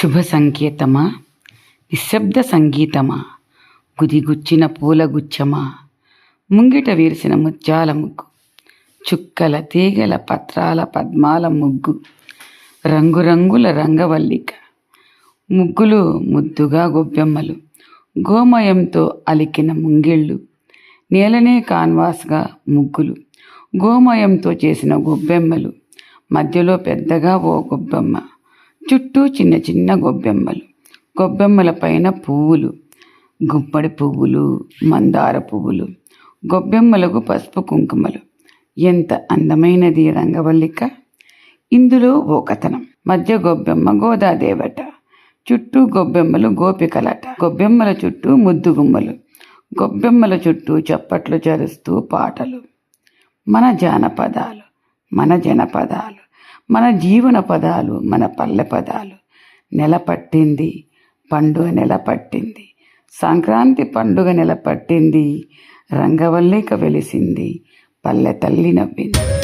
శుభ సంకేతమా నిశ్శబ్ద సంగీతమా? గుదిగుచ్చిన పూల గుచ్చమా? ముంగిట విరిసిన ముత్యాల ముగ్గు. చుక్కల తీగల పత్రాల పద్మాల ముగ్గు. రంగురంగుల రంగవల్లిక. ముగ్గులు ముద్దుగా గొబ్బెమ్మలు. గోమయంతో అలికిన ముంగిళ్ళు. నేలనే కాన్వాస్గా ముగ్గులు. గోమయంతో చేసిన గొబ్బెమ్మలు. మధ్యలో పెద్దగా ఓ గొబ్బెమ్మ. చుట్టూ చిన్న చిన్న గొబ్బెమ్మలు. గొబ్బెమ్మల పైన పువ్వులు. గుమ్మడి పువ్వులు మందార పువ్వులు. గొబ్బెమ్మలకు పసుపు కుంకుమలు. ఎంత అందమైనది రంగవల్లిక! ఇందులో ఓ కథనం మధ్య గొబ్బెమ్మ గోదాదేవట. చుట్టూ గొబ్బెమ్మలు గోపికలట. గొబ్బెమ్మల చుట్టూ ముద్దుగుమ్మలు గొబ్బెమ్మల చుట్టూ చప్పట్లు చరుస్తూ పాటలు. మన జానపదాలు. మన జనపదాలు. మన జీవన పదాలు మన పల్లె పదాలు. నెల పట్టింది పండుగ నెల పట్టింది. సంక్రాంతి పండుగ నెల పట్టింది రంగవల్లిక వెలిసింది పల్లె తల్లి నవ్వింది.